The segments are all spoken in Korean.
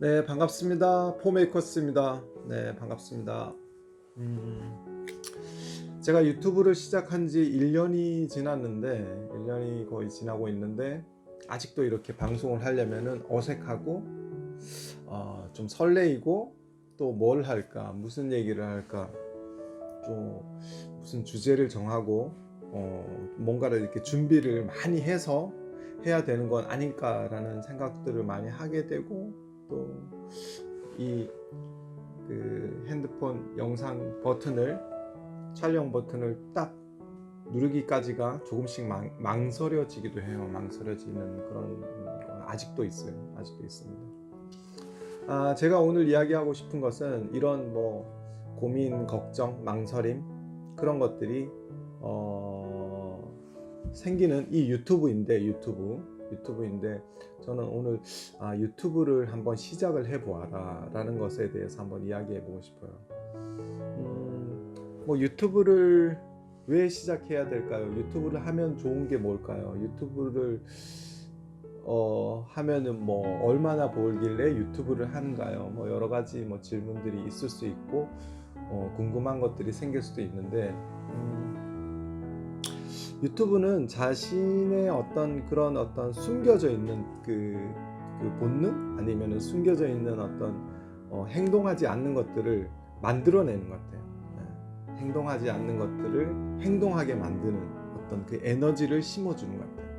네, 반갑습니다. 포메이커스입니다. 네, 반갑습니다. 음, 제가 유튜브를 시작한 지 1년이 지났는데, 1년이 거의 지나고 있는데, 아직도 이렇게 방송을 하려면은 어색하고, 어, 좀 설레이고, 또 뭘 할까, 무슨 얘기를 할까, 또 무슨 주제를 정하고, 어, 뭔가를 이렇게 준비를 많이 해서 해야 되는 건 아닐까라는 생각들을 많이 하게 되고, 또 이 그 핸드폰 영상 버튼을 촬영 버튼을 딱 누르기까지가 조금씩 망, 망설여지기도 해요. 망설여지는 그런 건 아직도 있어요. 아직도 있습니다. 아, 제가 오늘 이야기하고 싶은 것은 이런 뭐 고민, 걱정, 망설임 그런 것들이 어, 생기는 이 유튜브인데 유튜브 유튜브인데 저는 오늘 아, 유튜브를 한번 시작을 해보아라 라는 것에 대해서 한번 이야기해 보고 싶어요. 음, 뭐 유튜브를 왜 시작해야 될까요? 유튜브를 하면 좋은 게 뭘까요? 유튜브를 어, 하면은 뭐 얼마나 벌길래 유튜브를 하는가요? 뭐 여러 가지 뭐 질문들이 있을 수 있고 어, 궁금한 것들이 생길 수도 있는데 음, 유튜브는 자신의 어떤 그런 어떤 숨겨져 있는 그, 그 본능 아니면 숨겨져 있는 어떤 어, 행동하지 않는 것들을 만들어내는 것 같아요. 예. 행동하지 않는 것들을 행동하게 만드는 어떤 그 에너지를 심어주는 것 같아요.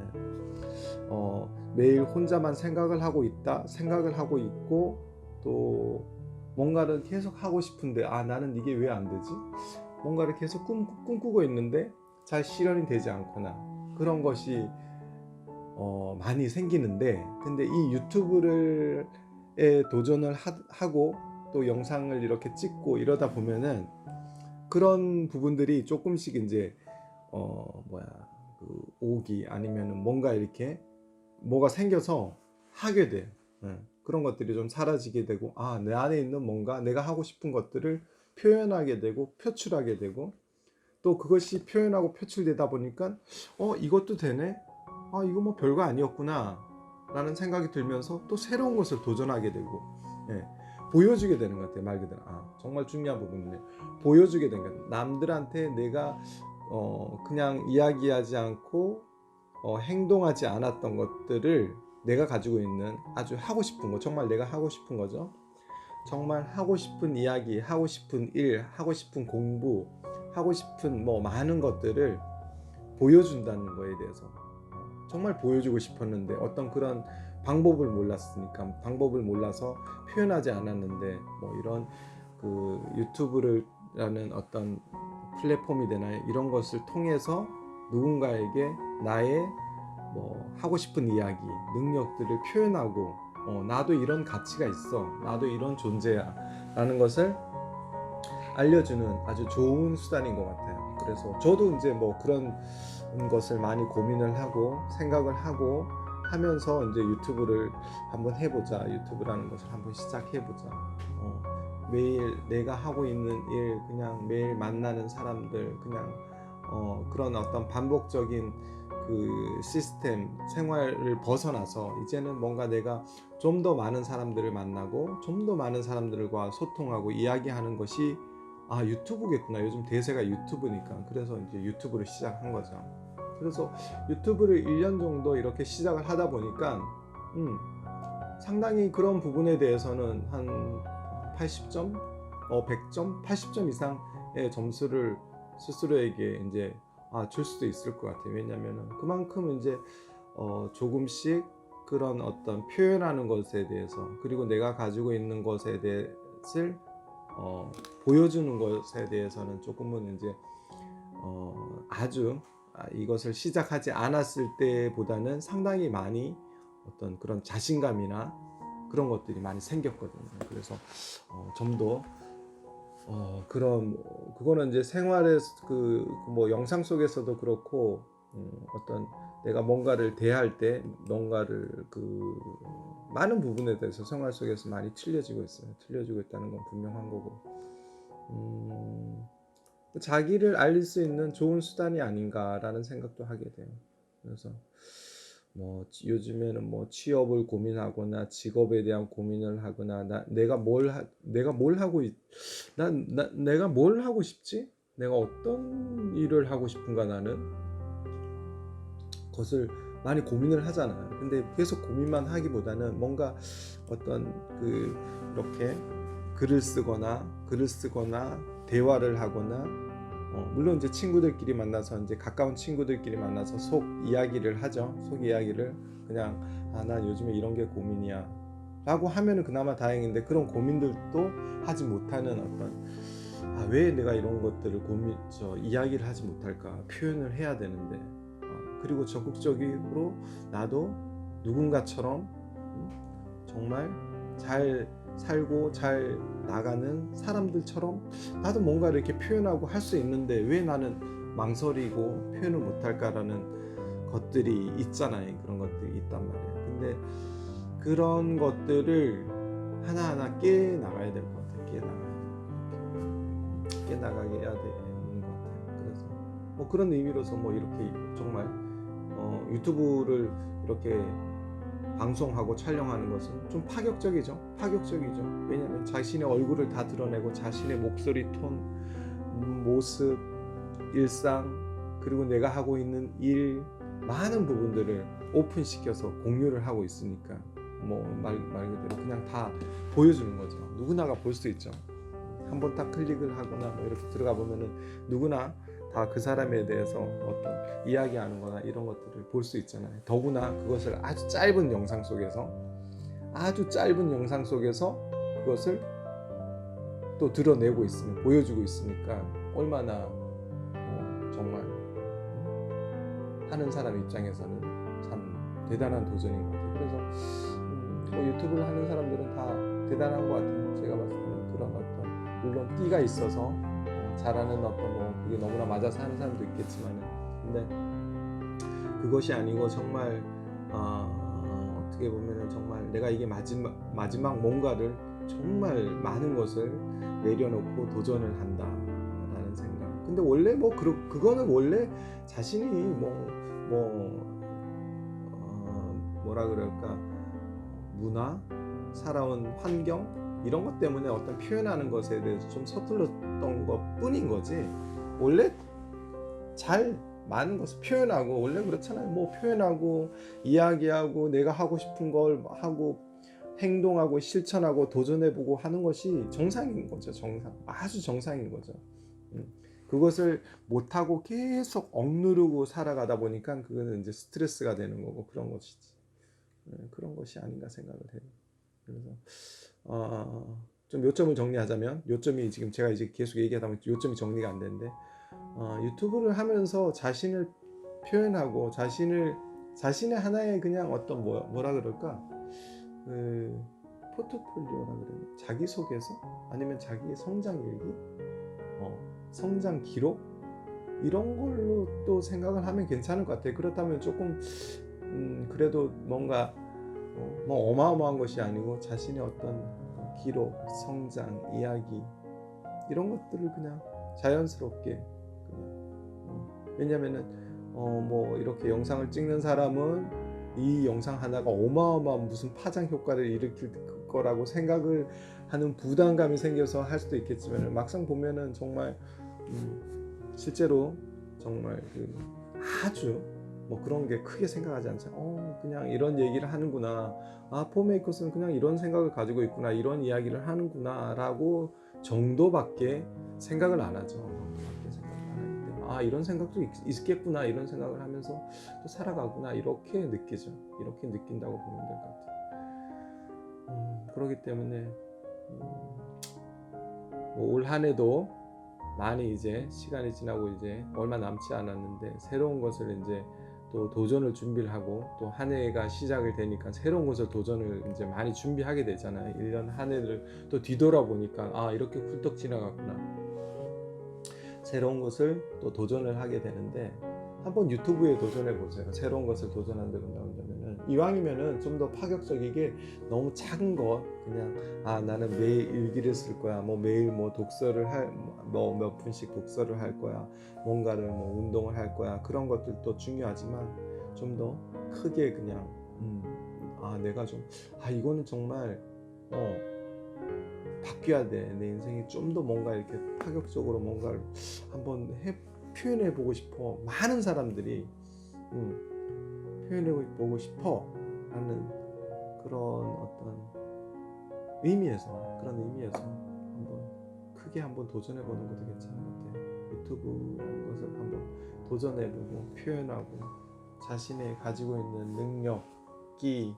예. 어, 매일 혼자만 생각을 하고 있다, 생각을 하고 있고 또 뭔가를 계속 하고 싶은데 아 나는 이게 왜 안 되지? 뭔가를 계속 꿈, 꿈꾸고 있는데 잘 실현이 되지 않거나 그런 것이 어, 많이 생기는데 근데 이 유튜브를 에 도전을 하, 고또 영상을 이렇게 찍고 이러다 보면은 그런 부분들이 조금씩 이제 어 뭐야 그 오기 아니면은 뭔가 이렇게 뭐가 생겨서 하게 돼요. 예, 그런 것들이 좀 사라지게 되고 아 내 안에 있는 뭔가 내가 하고 싶은 것들을 표현하게 되고 표출하게 되고 또 그것이 표현하고 표출되다 보니까 어 이것도 되네? 아 이거 뭐 별거 아니었구나. 라는 생각이 들면서 또 새로운 것을 도전하게 되고 예, 보여주게 되는 것 같아요 말 그대로. 아, 정말 중요한 부분이네요 보여주게 되는 것 같아요. 남들한테 내가 어, 그냥 이야기하지 않고 어, 행동하지 않았던 것들을 내가 가지고 있는 아주 하고 싶은 거 정말 내가 하고 싶은 거죠. 정말 하고 싶은 이야기 하고 싶은 일 하고 싶은 공부 하고 싶은 뭐 많은 것들을 보여준다는 거에 대해서 정말 보여주고 싶었는데 어떤 그런 방법을 몰랐으니까 방법을 몰라서 표현하지 않았는데 뭐 이런 그 유튜브를라는 어떤 플랫폼이 되나요? 이런 것을 통해서 누군가에게 나의 뭐 하고 싶은 이야기, 능력들을 표현하고 어, 나도 이런 가치가 있어, 나도 이런 존재야 라는 것을 알려주는 아주 좋은 수단인 것 같아요. 그래서 저도 이제 뭐 그런 것을 많이 고민을 하고 생각을 하고 하면서 이제 유튜브를 한번 해보자 유튜브라는 것을 한번 시작해보자 어, 매일 내가 하고 있는 일 그냥 매일 만나는 사람들 그냥 어, 그런 어떤 반복적인 그 시스템 생활을 벗어나서 이제는 뭔가 내가 좀 더 많은 사람들을 만나고 좀 더 많은 사람들과 소통하고 이야기하는 것이 아 유튜브겠구나. 요즘 대세가 유튜브니까. 그래서 이제 유튜브를 시작한 거죠. 그래서 유튜브를 1년 정도 이렇게 시작을 하다 보니까 음, 상당히 그런 부분에 대해서는 한 80점, 어 100점, 80점 이상의 점수를 스스로에게 이제 아, 줄 수도 있을 것 같아요. 왜냐하면 그만큼 이제 어, 조금씩 그런 어떤 표현하는 것에 대해서 그리고 내가 가지고 있는 것에 대해서 어, 보여주는 것에 대해서는 조금은 이제 어, 아주 아, 이것을 시작하지 않았을 때보다는 상당히 많이 어떤 그런 자신감이나 그런 것들이 많이 생겼거든요. 그래서 어, 좀더 어, 그런 뭐, 그거는 이제 생활의 그뭐 영상 속에서도 그렇고 음, 어떤 내가 뭔가를 대할 때 뭔가를 그 많은 부분에 대해서 생활 속에서 많이 틀려지고 있어요. 틀려지고 있다는 건 분명한 거고. 음, 자기를 알릴 수 있는 좋은 수단이 아닌가라는 생각도 하게 돼요. 그래서 뭐 지- 요즘에는 뭐 취업을 고민하거나 직업에 대한 고민을 하거나 나 내가 뭘 하, 내가 뭘 하고 있, 난 나, 내가 뭘 하고 싶지? 내가 어떤 일을 하고 싶은가 나는 그 것을 많이 고민을 하잖아요. 근데 계속 고민만 하기보다는 뭔가 어떤 그 이렇게 글을 쓰거나 글을 쓰거나 대화를 하거나 어, 물론 이제 친구들끼리 만나서 이제 가까운 친구들끼리 만나서 속 이야기를 하죠. 속 이야기를 그냥 아 난 요즘에 이런 게 고민이야. 라고 하면은 그나마 다행인데 그런 고민들도 하지 못하는 어떤 아 왜 내가 이런 것들을 고민 저 이야기를 하지 못할까 표현을 해야 되는데 어, 그리고 적극적으로 나도 누군가처럼 음, 정말 잘 살고 잘 나가는 사람들처럼 나도 뭔가 이렇게 표현하고 할 수 있는데 왜 나는 망설이고 표현을 못할까라는 것들이 있잖아요. 그런 것들이 있단 말이에요. 근데 그런 것들을 하나하나 깨 나가야 될 것 같아요. 깨 나가 깨 나가게 해야 되는 것 같아요. 그래서 뭐 그런 의미로서 뭐 이렇게 정말 어, 유튜브를 이렇게 방송하고 촬영하는 것은 좀 파격적이죠. 파격적이죠. 왜냐하면 자신의 얼굴을 다 드러내고 자신의 목소리 톤, 음, 모습, 일상 그리고 내가 하고 있는 일 많은 부분들을 오픈시켜서 공유를 하고 있으니까 뭐말 말 그대로 그냥 다 보여주는 거죠. 누구나가 볼 수 있죠. 한번 딱 클릭을 하거나 뭐 이렇게 들어가 보면은 누구나 다 그 사람에 대해서 어떤 이야기하는 거나 이런 것들을 볼 수 있잖아요. 더구나 그것을 아주 짧은 영상 속에서 아주 짧은 영상 속에서 그것을 또 드러내고 있으면 보여주고 있으니까 얼마나 어, 정말 하는 사람 입장에서는 참 대단한 도전인 것 같아요. 그래서 음, 뭐 유튜브를 하는 사람들은 다 대단한 것 같아요. 제가 봤을 때는 그런 어떤 물론 띠가 있어서 어, 잘하는 어떤 뭐 그게 너무나 맞아서 하는 사람도 있겠지만은. 근데 그것이 아니고 정말 어, 어떻게 보면은 정말 내가 이게 마지막 마지막 뭔가를 정말 많은 것을 내려놓고 도전을 한다라는 생각. 근데 원래 뭐 그, 그거는 원래 자신이 뭐뭐 어, 뭐라 그럴까? 문화? 살아온 환경 이런 것 때문에 어떤 표현하는 것에 대해서 좀 서툴렀던 것 뿐인 거지. 원래 잘 많은 것을 표현하고 원래 그렇잖아요. 뭐 표현하고 이야기하고 내가 하고 싶은 걸 하고 행동하고 실천하고 도전해보고 하는 것이 정상인 거죠 정상. 아주 정상인 거죠. 음. 그것을 못하고 계속 억누르고 살아가다 보니까 그거는 이제 스트레스가 되는 거고 그런 것이지. 네, 그런 것이 아닌가 생각을 해요. 그래서 어, 좀 요점을 정리하자면 요점이 지금 제가 이제 계속 얘기하다 보니 요점이 정리가 안 되는데 어, 유튜브를 하면서 자신을 표현하고 자신을 자신의 하나의 그냥 어떤 뭐, 뭐라 그럴까? 그 포트폴리오라 그래요 자기 소개서? 아니면 자기의 성장 일기? 어, 성장 기록? 이런 걸로 또 생각을 하면 괜찮을 것 같아요. 그렇다면 조금 음, 그래도 뭔가 어, 뭐 어마어마한 것이 아니고 자신의 어떤 기록, 성장, 이야기 이런 것들을 그냥 자연스럽게 그냥 어, 왜냐면은 어 뭐 이렇게 영상을 찍는 사람은 이 영상 하나가 어마어마한 무슨 파장 효과를 일으킬 거라고 생각을 하는 부담감이 생겨서 할 수도 있겠지만 막상 보면은 정말 음, 실제로 정말 그 아주 뭐 그런 게 크게 생각하지 않잖아요. 어, 그냥 이런 얘기를 하는구나. 아, 포메이커스는 그냥 이런 생각을 가지고 있구나. 이런 이야기를 하는구나 라고 정도밖에 생각을 안 하죠. 정도밖에 생각을 안 하는데 아, 이런 생각도 있, 있겠구나. 이런 생각을 하면서 또 살아가구나. 이렇게 느끼죠. 이렇게 느낀다고 보면 될 것 같아요. 음, 그렇기 때문에 음, 뭐올 한해도 많이 이제 시간이 지나고 이제 얼마 남지 않았는데 새로운 것을 이제 또 도전을 준비를 하고 또 한 해가 시작을 되니까 새로운 것을 도전을 이제 많이 준비하게 되잖아요. 1년 한 해를 또 뒤돌아보니까 아 이렇게 훌떡 지나갔구나. 새로운 것을 또 도전을 하게 되는데 한번 유튜브에 도전해 보세요. 새로운 것을 도전한다고 나온다면은 이왕이면은 좀 더 파격적이게 너무 작은 것 그냥 아 나는 매일 일기를 쓸 거야. 뭐 매일 뭐 독서를 할뭐 몇 분씩 독서를 할 거야. 뭔가를 뭐 운동을 할 거야. 그런 것들도 중요하지만 좀 더 크게 그냥 음, 아 내가 좀 아 이거는 정말 어 바뀌어야 돼 내 인생이 좀 더 뭔가 이렇게 파격적으로 뭔가를 한번 해 표현해 보고 싶어 많은 사람들이 음, 표현해 보고 싶어 하는 그런 어떤 의미에서 그런 의미에서 한번 크게 한번 도전해 보는 것도 괜찮은 것 같아요. 유튜브라는 것을 한번 도전해 보고 표현하고 자신의 가지고 있는 능력이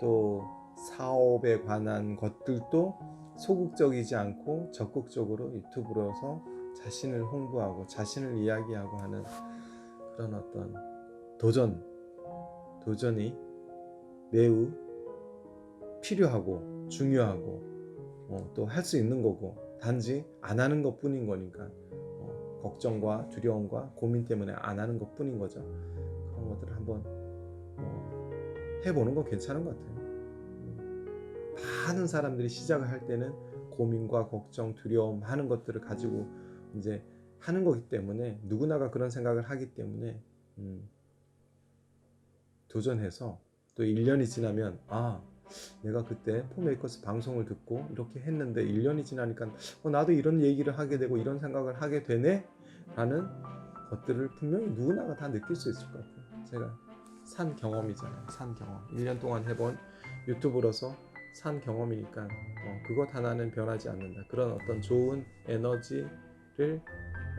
또 사업에 관한 것들도 소극적이지 않고 적극적으로 유튜브로서 자신을 홍보하고 자신을 이야기하고 하는 그런 어떤 도전 도전이 매우 필요하고 중요하고 어, 또할 수 있는 거고 단지 안 하는 것 뿐인 거니까 어, 걱정과 두려움과 고민 때문에 안 하는 것 뿐인 거죠. 그런 것들을 한번 어, 해보는 건 괜찮은 것 같아요. 음, 많은 사람들이 시작을 할 때는 고민과 걱정 두려움 하는 것들을 가지고 이제 하는 거기 때문에 누구나가 그런 생각을 하기 때문에 음, 도전해서 또 1년이 지나면 아 내가 그때 포메이커스 방송을 듣고 이렇게 했는데 1년이 지나니까 어, 나도 이런 얘기를 하게 되고 이런 생각을 하게 되네? 라는 것들을 분명히 누구나가 다 느낄 수 있을 것 같아요. 제가 산 경험이잖아요. 산 경험. 1년 동안 해본 유튜브로서 산 경험이니까 어, 그것 하나는 변하지 않는다. 그런 어떤 좋은 에너지를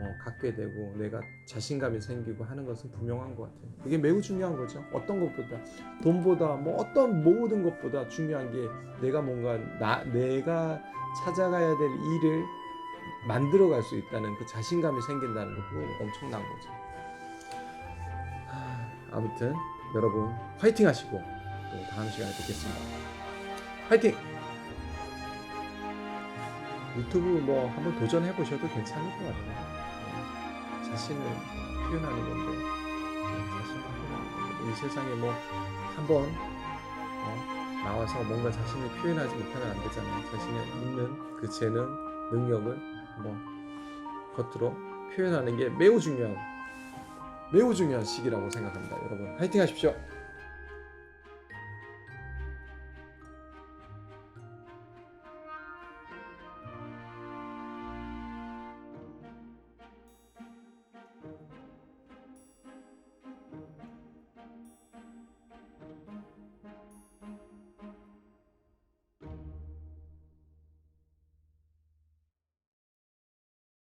어, 갖게 되고 내가 자신감이 생기고 하는 것은 분명한 것 같아요. 이게 매우 중요한 거죠. 어떤 것보다 돈보다 뭐 어떤 모든 것보다 중요한 게 내가 뭔가 나 내가 찾아가야 될 일을 만들어 갈 수 있다는 그 자신감이 생긴다는 거 그거 엄청난 거죠. 하, 아무튼 여러분 화이팅 하시고 또 다음 시간에 뵙겠습니다. 화이팅! 유튜브 뭐 한번 도전해 보셔도 괜찮을 것 같아요. 어, 자신을 표현하는 건데 어, 자신을 표현하는 이 세상에 뭐 한번 어, 나와서 뭔가 자신을 표현하지 못하면 안 되잖아요. 자신의 있는 그 재능, 능력을 뭐 겉으로 표현하는 게 매우 중요한 매우 중요한 시기라고 생각합니다. 여러분 화이팅 하십시오.